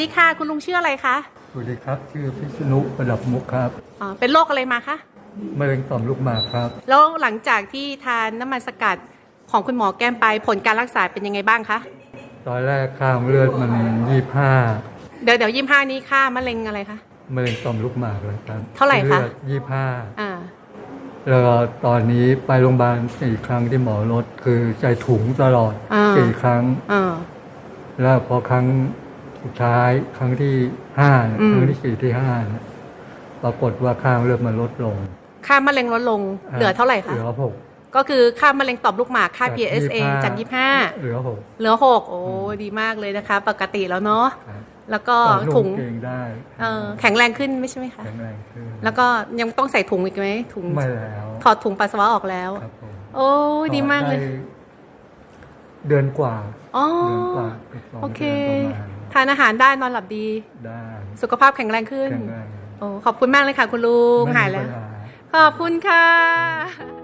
ดีค่ะ คุณลุงชื่ออะไรคะสวัสดีครับ ชื่อพิษณุประดับมุกครับอ๋อเป็นโรคอะไรมาคะมะเร็งต่อมลูกหมากครับ แล้วหลังจากที่ทานน้ำมันสกัดของคุณหมอแก้มไปผลการรักษาเป็นยังไงบ้างคะตอนแรกข้ามเลือดมันยี่ห้าเดี๋ยวเดี๋ยวยี่ห้านี้ค่ามะเร็งอะไรคะมะเร็งต่อมลูกหมากเลยครับเท่าไหร่คะยี่ห้าอ่าแล้วก็ตอนนี้ไปโรงพยาบาลสี่ครั้งที่หมอลดคือใส่ถุงตลอดอ่าสี่ครั้งอ่าแล้วพอครั้ง สุดท้ายครั้งที่ห้าเนี่ยอืม ครั้งที่สี่ที่ห้าเนี่ยปรากฏว่าข้ามเลือดมันลดลงค่ามะเร็งลดลงเหลือเท่าไหร่คะเหลือหก ก็คือค่ามะเร็งต่อมลูกหมากค่า จาก PSA 25 จากเหลือหก25เหลือ 6 โอ้ดีมากเลยนะคะ ปกติแล้วเนาะครับแล้วก็ต่อมถุงเองได้เออแข็งแรงขึ้นไม่ใช่ไหมคะแข็งแรงขึ้นแล้วก็ยังต้องใส่ถุงอีกไหมถุงไม่แล้วถอดถุงปัสสาวะออกแล้ว ครับผมโอ้ยดีมากเลยได้เดือนกว่าอ๋อ เดือนกว่ากืบสงโอเค ดือนประมาณ ทานอาหารได้นอนหลับดี ได้สุขภาพแข็งแรงขึ้นแข็งแรงโอ้ขอบคุณมากเลยค่ะ คุณลุงไม่มีหายแล้วปัญหาขอบคุณค่ะ